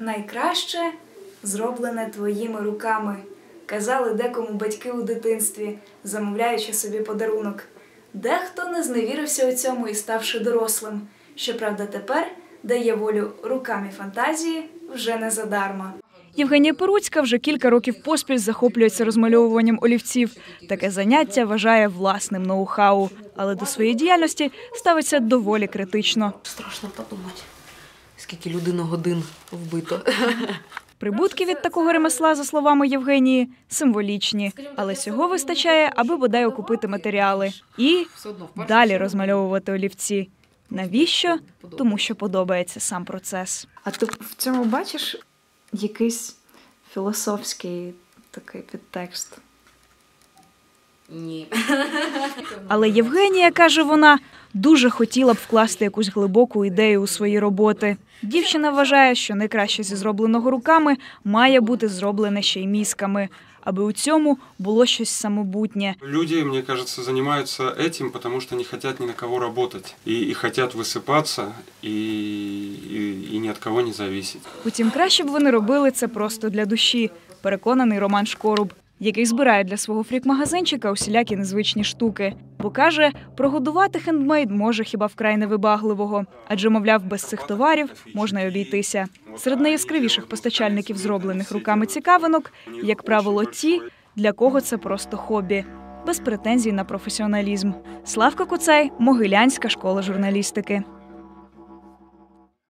Найкраще зроблене твоїми руками, казали декому батьки у дитинстві, замовляючи собі подарунок. Дехто не зневірився у цьому і ставши дорослим. Щоправда, тепер дає волю рукам і фантазії вже не задарма. Євгенія Перуцька вже кілька років поспіль захоплюється розмальовуванням олівців. Таке заняття вважає власним ноу-хау, але до своєї діяльності ставиться доволі критично. Страшно подумати, скільки людину годин вбито. Прибутки від такого ремесла, за словами Євгенії, символічні, але цього вистачає, аби бодай окупити матеріали і далі розмальовувати олівці. Навіщо? Тому що подобається сам процес. А ти в цьому бачиш якийсь філософський такий підтекст? Ні. Але Євгенія, каже вона, дуже хотіла б вкласти якусь глибоку ідею у свої роботи. Дівчина вважає, що найкраще зі зробленого руками має бути зроблене ще й мізками, аби у цьому було щось самобутнє. Люди, мне кажется, занимаются этим, потому что не хотят ни на кого работать. И, и хотят высыпаться, и, и, и ни от кого не зависеть. Утім, краще б вони робили це просто для душі, переконаний Роман Шкоруб, який збирає для свого фрік-магазинчика усілякі незвичні штуки. Бо каже, прогодувати хендмейд може хіба вкрай невибагливого, адже, мовляв, без цих товарів можна й обійтися. Серед найяскравіших постачальників зроблених руками цікавинок, як правило, ті, для кого це просто хобі, без претензій на професіоналізм. Славка Куцай, Могилянська школа журналістики.